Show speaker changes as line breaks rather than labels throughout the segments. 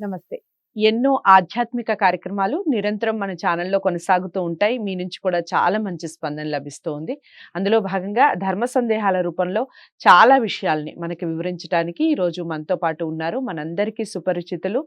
నమస్తే. ఎన్నో ఆధ్యాత్మిక కార్యక్రమాలు నిరంతరం మన ఛానల్లో కొనసాగుతూ ఉంటాయి. మీ నుంచి కూడా చాలా మంచి స్పందన లభిస్తూ ఉంది అందులో భాగంగా ధర్మ సందేహాల రూపంలో చాలా విషయాల్ని మనకి వివరించడానికి ఈరోజు మనతో పాటు ఉన్నారు మనందరికీ సుపరిచితులు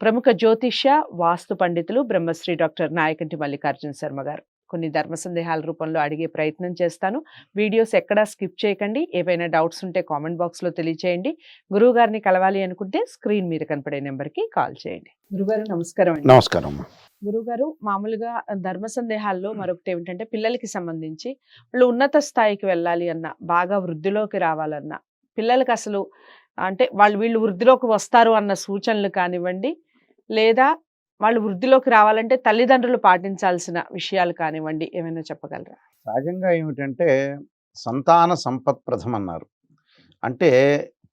ప్రముఖ జ్యోతిష్య వాస్తు పండితులు బ్రహ్మశ్రీ డాక్టర్ నాయకంటి మల్లికార్జున శర్మ గారు. కొన్ని ధర్మ సందేహాల రూపంలో అడిగే ప్రయత్నం చేస్తాను. వీడియోస్ ఎక్కడా స్కిప్ చేయకండి. ఏవైనా డౌట్స్ ఉంటే కామెంట్ బాక్స్లో తెలియచేయండి. గురువు గారిని కలవాలి అనుకుంటే స్క్రీన్ మీద కనపడే నెంబర్కి కాల్ చేయండి. గురుగారు నమస్కారం అండి.
నమస్కారం
గురుగారు మామూలుగా ధర్మ సందేహాల్లో మరొకటి ఏమిటంటే పిల్లలకి సంబంధించి వాళ్ళు ఉన్నత స్థాయికి వెళ్ళాలి అన్న బాగా వృద్ధిలోకి రావాలన్నా పిల్లలకి అసలు అంటే వాళ్ళు వీళ్ళు వృద్ధిలోకి వస్తారు అన్న సూచనలు కానివ్వండి లేదా వాళ్ళు వృద్ధిలోకి రావాలంటే తల్లిదండ్రులు పాటించాల్సిన విషయాలు కానివ్వండి ఏమైనా చెప్పగలరా?
సహజంగా ఏమిటంటే సంతాన సంపత్ ప్రథం అన్నారు అంటే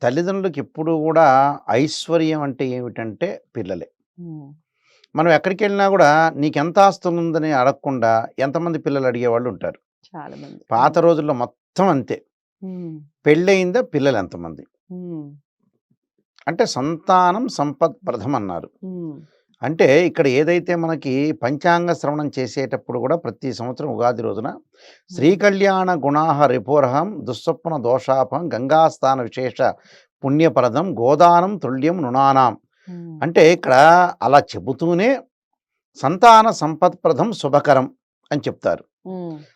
తల్లిదండ్రులకు ఎప్పుడు కూడా ఐశ్వర్యం అంటే ఏమిటంటే పిల్లలే. మనం ఎక్కడికి వెళ్ళినా కూడా నీకు ఎంత ఆస్తులు ఉందని అడగకుండా ఎంతమంది పిల్లలు అడిగేవాళ్ళు ఉంటారు.
చాలా మంది
పాత రోజుల్లో మొత్తం అంతే. పెళ్ళయిందా పిల్లలు ఎంతమంది? అంటే సంతానం సంపత్ ప్రథం అన్నారు అంటే ఇక్కడ ఏదైతే మనకి పంచాంగ శ్రవణం చేసేటప్పుడు కూడా ప్రతి సంవత్సరం ఉగాది రోజున శ్రీకళ్యాణ గుణాహ రిపోరహం దుస్వప్న దోషాపం గంగాస్థాన విశేష పుణ్యపరదం గోదానం తుల్యం నృణానాం
ఉమ్,
అంటే ఇక్కడ అలా చెబుతూనే సంతాన సంపత్ప్రదం శుభకరం అని చెప్తారు.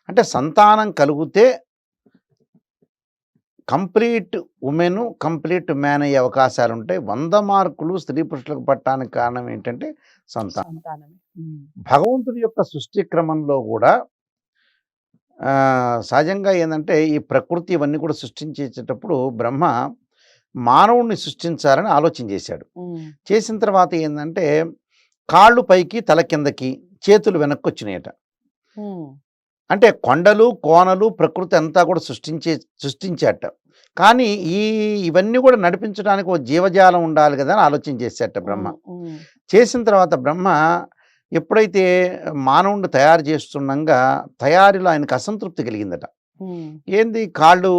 అంటే సంతానం కలిగితే కంప్లీట్ ఉమెన్ కంప్లీట్ మ్యాన్ అయ్యే అవకాశాలు ఉంటాయి వంద మార్కులు స్త్రీ పురుషులకు పట్టడానికి కారణం ఏంటంటే సంతానం. భగవంతుడి యొక్క సృష్టి క్రమంలో కూడా సహజంగా ఏంటంటే ఈ ప్రకృతి ఇవన్నీ కూడా సృష్టించేటప్పుడు బ్రహ్మ మానవుణ్ణి సృష్టించాలని ఆలోచన చేశాడు. చేసిన తర్వాత ఏంటంటే కాళ్ళు పైకి తల కిందకి చేతులు వెనక్కి వచ్చినాయట. అంటే కొండలు కోనలు ప్రకృతి అంతా కూడా సృష్టించే సృష్టించాట. కానీ ఈ ఇవన్నీ కూడా నడిపించడానికి ఒక జీవజాలం ఉండాలి కదా అని ఆలోచన చేశాట బ్రహ్మ. చేసిన తర్వాత బ్రహ్మ ఎప్పుడైతే మానవుడిని తయారు చేస్తుండగా తయారీలో ఆయనకు అసంతృప్తి కలిగిందట. ఏంది? కాళ్ళు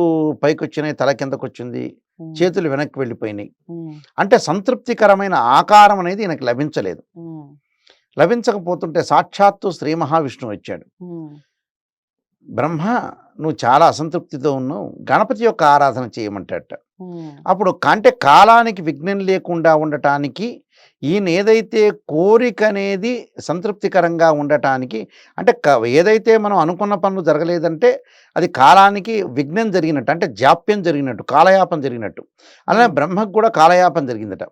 పైకి వచ్చినాయి తల కిందకు వచ్చింది
ఉమ్,
చేతులు వెనక్కి వెళ్ళిపోయినాయి. అంటే సంతృప్తికరమైన ఆకారం అనేది ఈయనకు లభించలేదు. లభించకపోతుంటే సాక్షాత్తు శ్రీ మహావిష్ణువు వచ్చాడు. బ్రహ్మ నువ్వు చాలా అసంతృప్తితో ఉన్నావు. గణపతి యొక్క ఆరాధన చేయమంటాడట.
ఉమ్,
అప్పుడు అంటే కాలానికి విఘ్నం లేకుండా ఉండటానికి ఈయన ఏదైతే కోరిక అనేది సంతృప్తికరంగా ఉండటానికి అంటే క- ఏదైతే మనం అనుకున్న పనులు జరగలేదంటే అది కాలానికి విఘ్నం జరిగినట్టు అంటే జాప్యం జరిగినట్టు కాలయాపం జరిగినట్టు. అలానే బ్రహ్మకు కూడా కాలయాపం జరిగిందట.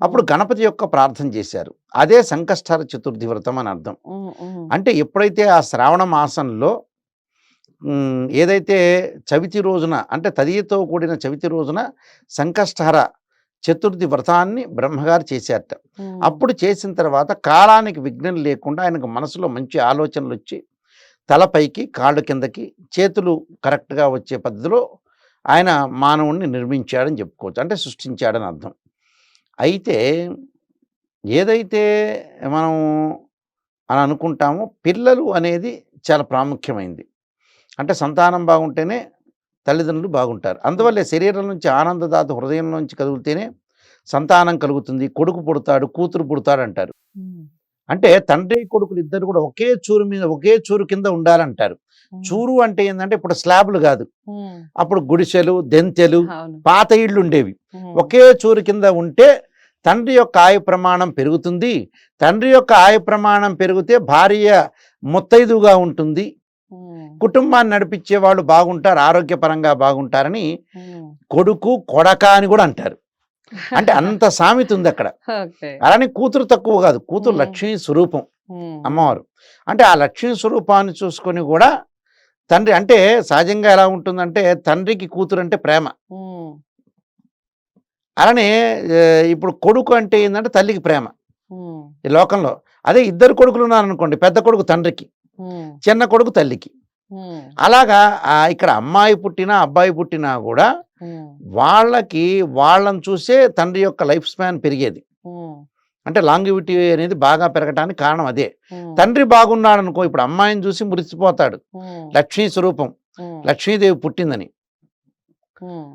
అప్పుడు గణపతి యొక్క ప్రార్థన చేశారు. అదే సంకష్టార చతుర్థి వ్రతం అని అర్థం. అంటే ఎప్పుడైతే ఆ శ్రావణ మాసంలో ఏదైతే చవితి రోజున అంటే తదియతో కూడిన చవితి రోజున సంకష్టహర చతుర్థి వ్రతాన్ని బ్రహ్మగారు చేశారట. అప్పుడు చేసిన తర్వాత కాలానికి విఘ్నం లేకుండా ఆయనకు మనసులో మంచి ఆలోచనలు వచ్చి తలపైకి కాళ్ళు కిందకి చేతులు కరెక్ట్గా వచ్చే పద్ధతిలో ఆయన మానవుణ్ణి నిర్మించాడని చెప్పుకోవచ్చు. అంటే సృష్టించాడని అర్థం. అయితే ఏదైతే మనం అని అనుకుంటామో పిల్లలు అనేది చాలా ప్రాముఖ్యమైంది. అంటే సంతానం బాగుంటేనే తల్లిదండ్రులు బాగుంటారు. అందువల్లే శరీరం నుంచి ఆనందదాత హృదయం నుంచి కదులుతేనే సంతానం కలుగుతుంది. కొడుకు పుడతాడు కూతురు పుడతాడు అంటారు. అంటే తండ్రి కొడుకులు ఇద్దరు కూడా ఒకే చూరు మీద ఒకే చూరు కింద ఉండాలంటారు. చూరు అంటే ఏంటంటే ఇప్పుడు స్లాబ్లు కాదు. అప్పుడు గుడిసెలు దెంతెలు పాత ఇళ్ళు ఉండేవి. ఒకే చూరు కింద ఉంటే తండ్రి యొక్క ఆయు ప్రమాణం పెరుగుతుంది. తండ్రి యొక్క ఆయు ప్రమాణం పెరిగితే భార్య ముత్తైదుగా ఉంటుంది. కుటుంబాన్ని నడిపించే వాళ్ళు బాగుంటారు ఆరోగ్యపరంగా బాగుంటారని. కొడుకు కొడక అని కూడా అంటారు. అంటే అంత సామెత ఉంది అక్కడ. అలానే కూతురు తక్కువ కాదు కూతురు. లక్ష్మీ స్వరూపం అమ్మవారు. అంటే ఆ లక్ష్మీ స్వరూపాన్ని చూసుకొని కూడా తండ్రి అంటే సహజంగా ఎలా ఉంటుందంటే తండ్రికి కూతురు అంటే ప్రేమ. అలానే ఇప్పుడు కొడుకు అంటే ఏంటంటే తల్లికి ప్రేమ. ఈ లోకంలో. అదే ఇద్దరు కొడుకులు ఉన్నారనుకోండి పెద్ద కొడుకు తండ్రికి చిన్న కొడుకు తల్లికి. అలాగా ఇక్కడ అమ్మాయి పుట్టినా అబ్బాయి పుట్టినా కూడా వాళ్ళకి వాళ్ళని చూసే తండ్రి యొక్క లైఫ్ స్పాన్ పెరిగేది. అంటే లాంగివిటీ అనేది బాగా పెరగటానికి కారణం అదే. తండ్రి బాగున్నాడు అనుకో ఇప్పుడు అమ్మాయిని చూసి మురిసిపోతాడు. లక్ష్మీ స్వరూపం.
ఉమ్,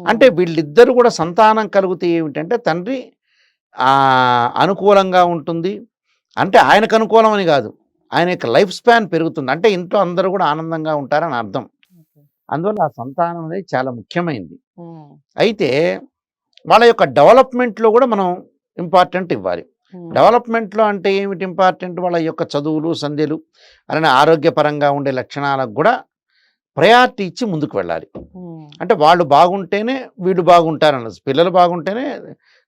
అంటే వీళ్ళిద్దరు కూడా సంతానం కలిగితే ఏమిటంటే తండ్రి అనుకూలంగా ఉంటుంది. అంటే ఆయనకు అనుకూలం అని కాదు. ఆయన యొక్క లైఫ్ స్పాన్ పెరుగుతుంది. అంటే ఇంట్లో అందరూ కూడా ఆనందంగా ఉంటారని అర్థం. అందువల్ల ఆ సంతానం అనేది చాలా ముఖ్యమైనది అయితే వాళ్ళ యొక్క డెవలప్మెంట్లో కూడా మనం ఇంపార్టెంట్ ఇవ్వాలి. డెవలప్మెంట్లో అంటే ఏమిటి ఇంపార్టెంట్? వాళ్ళ యొక్క చదువులు సంధ్యలు అలానే ఆరోగ్యపరంగా ఉండే లక్షణాలకు కూడా ప్రయారిటీ ఇచ్చి ముందుకు వెళ్ళాలి. అంటే వాళ్ళు బాగుంటేనే వీళ్ళు బాగుంటారన్నది పిల్లలు బాగుంటేనే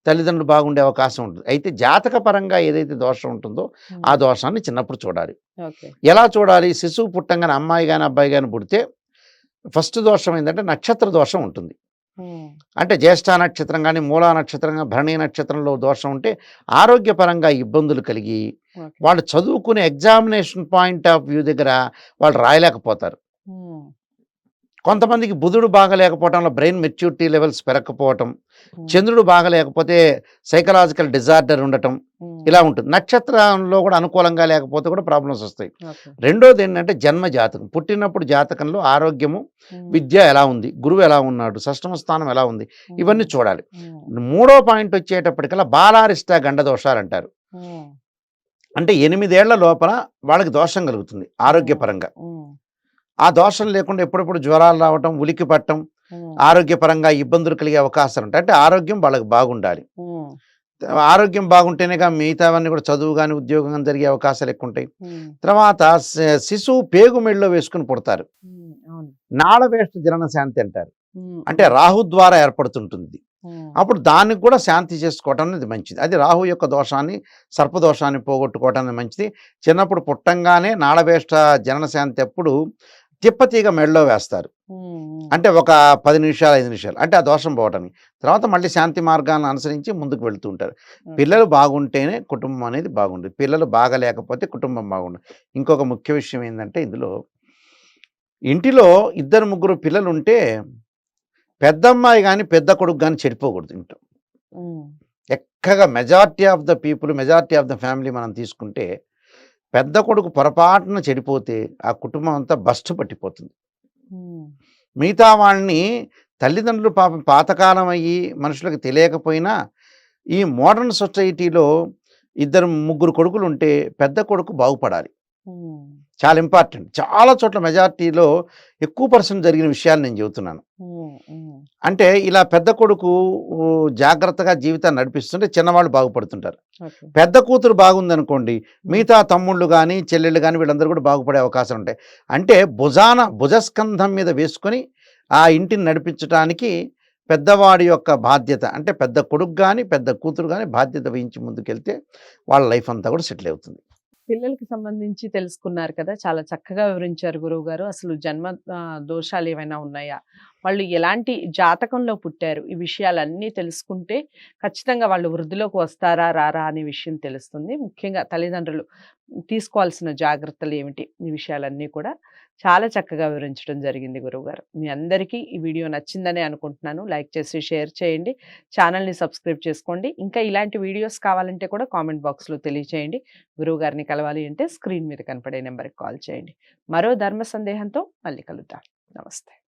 తల్లిదండ్రులు బాగుండే అవకాశం ఉంటుంది. అయితే జాతక పరంగా ఏదైతే దోషం ఉంటుందో ఆ దోషాన్ని చిన్నప్పుడు చూడాలి. ఎలా చూడాలి? శిశువు పుట్టంగానే అమ్మాయి కానీ అబ్బాయి కానీ పుడితే ఫస్ట్ దోషం ఏంటంటే నక్షత్ర దోషం ఉంటుంది. అంటే జ్యేష్ఠ నక్షత్రం కానీ మూలా నక్షత్రం కానీ భరణి నక్షత్రంలో దోషం ఉంటే ఆరోగ్యపరంగా ఇబ్బందులు కలిగి వాళ్ళు చదువుకునే ఎగ్జామినేషన్ పాయింట్ ఆఫ్ వ్యూ దగ్గర వాళ్ళు రాయలేకపోతారు. కొంతమందికి బుధుడు బాగా లేకపోవటం బ్రెయిన్ మెచ్యూరిటీ లెవెల్స్ పెరగకపోవటం చంద్రుడు బాగా లేకపోతే సైకలాజికల్ డిజార్డర్ ఉండటం ఇలా ఉంటుంది. నక్షత్రంలో కూడా అనుకూలంగా లేకపోతే కూడా ప్రాబ్లమ్స్ వస్తాయి. రెండోది ఏంటంటే జన్మ జాతకం. పుట్టినప్పుడు జాతకంలో ఆరోగ్యము విద్య ఎలా ఉంది గురువు ఎలా ఉన్నాడు షష్టమ స్థానం ఎలా ఉంది ఇవన్నీ చూడాలి. మూడో పాయింట్ వచ్చేటప్పటికల్లా బాలారిష్ట గండ దోషాలు అంటారు. అంటే ఎనిమిదేళ్ళ లోపల వాళ్ళకి దోషం కలుగుతుంది ఆరోగ్యపరంగా. ఆ దోషం లేకుండా ఎప్పుడెప్పుడు జ్వరాలు రావటం ఉలికి పట్టడం ఆరోగ్యపరంగా ఇబ్బందులు కలిగే అవకాశాలు ఉంటాయి అంటే ఆరోగ్యం వాళ్ళకి బాగుండాలి. ఆరోగ్యం బాగుంటేనేగా మిగతావన్నీ కూడా చదువు కానీ ఉద్యోగం కానీ జరిగే అవకాశాలు ఎక్కువ ఉంటాయి తర్వాత శిశువు పేగు మెళ్ళలో వేసుకుని పుడతారు. నాళవేష్ట జనన శాంతి అంటారు. అంటే రాహు ద్వారా ఏర్పడుతుంటుంది. అప్పుడు దానికి కూడా శాంతి చేసుకోవటం అనేది మంచిది. అది రాహు యొక్క దోషాన్ని సర్పదోషాన్ని పోగొట్టుకోవటం అనేది మంచిది. చిన్నప్పుడు పుట్టంగానే నాళవేష్ట జనన శాంతి అప్పుడు తిప్పతీగ మెడలో వేస్తారు. అంటే ఒక పది నిమిషాలు ఐదు నిమిషాలు అంటే ఆ దోషం పోవటానికి. తర్వాత మళ్ళీ శాంతి మార్గాన్ని అనుసరించి ముందుకు వెళ్తూ ఉంటారు. పిల్లలు బాగుంటేనే కుటుంబం అనేది బాగుండదు పిల్లలు బాగలేకపోతే కుటుంబం బాగుండదు ఇంకొక ముఖ్య విషయం ఏంటంటే ఇందులో ఇంటిలో ఇద్దరు ముగ్గురు పిల్లలు ఉంటే పెద్దమ్మాయి కానీ పెద్ద కొడుకు కానీ చెడిపోకూడదు ఇంట్లో. ఎక్కగా majority of the people majority of the family మనం తీసుకుంటే పెద్ద కొడుకు పొరపాటున చెడిపోతే ఆ కుటుంబం అంతా బస్టు పట్టిపోతుంది. మిగతా వాళ్ళని తల్లిదండ్రులు పాపం పాతకాలం అయ్యి మనుషులకు తెలియకపోయినా ఈ మోడర్న్ సొసైటీలో ఇద్దరు ముగ్గురు కొడుకులు ఉంటే పెద్ద కొడుకు బాగుపడాలి. చాలా ఇంపార్టెంట్. చాలా చోట్ల మెజారిటీలో ఎక్కువ పర్సెంట్ జరిగిన విషయాలు నేను చెబుతున్నాను. అంటే ఇలా పెద్ద కొడుకు జాగ్రత్తగా జీవితాన్ని నడిపిస్తుంటే చిన్నవాళ్ళు బాగుపడుతుంటారు. పెద్ద కూతురు బాగుందనుకోండి మిగతా తమ్ముళ్ళు కానీ చెల్లెళ్ళు కానీ వీళ్ళందరూ కూడా బాగుపడే అవకాశం ఉంటాయి. అంటే భుజాన భుజస్కంధం మీద వేసుకొని ఆ ఇంటిని నడిపించడానికి పెద్దవాడి యొక్క బాధ్యత అంటే పెద్ద కొడుకు కానీ పెద్ద కూతురు కానీ బాధ్యత వహించి ముందుకెళ్తే వాళ్ళ లైఫ్ అంతా కూడా సెటిల్ అవుతుంది.
పిల్లలకి సంబంధించి తెలుసుకున్నారు కదా! చాలా చక్కగా వివరించారు గురువు గారు అసలు జన్మ దోషాలు ఏమైనా ఉన్నాయా? వాళ్ళు ఎలాంటి జాతకంలో పుట్టారు? ఈ విషయాలన్నీ తెలుసుకుంటే ఖచ్చితంగా వాళ్ళు వృద్ధిలోకి వస్తారా రారా అనే విషయం తెలుస్తుంది. ముఖ్యంగా తల్లిదండ్రులు తీసుకోవాల్సిన జాగ్రత్తలు ఏమిటి? ఈ విషయాలన్నీ కూడా చాలా చక్కగా వివరించడం జరిగింది గురువుగారు మీ అందరికీ ఈ వీడియో నచ్చిందని అనుకుంటున్నాను. లైక్ చేసి షేర్ చేయండి. ఛానల్ని సబ్స్క్రైబ్ చేసుకోండి. ఇంకా ఇలాంటి వీడియోస్ కావాలంటే కూడా కామెంట్ బాక్స్లో తెలియచేయండి. గురువు గారిని కలవాలి అంటే స్క్రీన్ మీద కనపడే నెంబర్కి కాల్ చేయండి. మరో ధర్మ సందేహంతో మళ్ళీ కలుద్దాం. నమస్తే.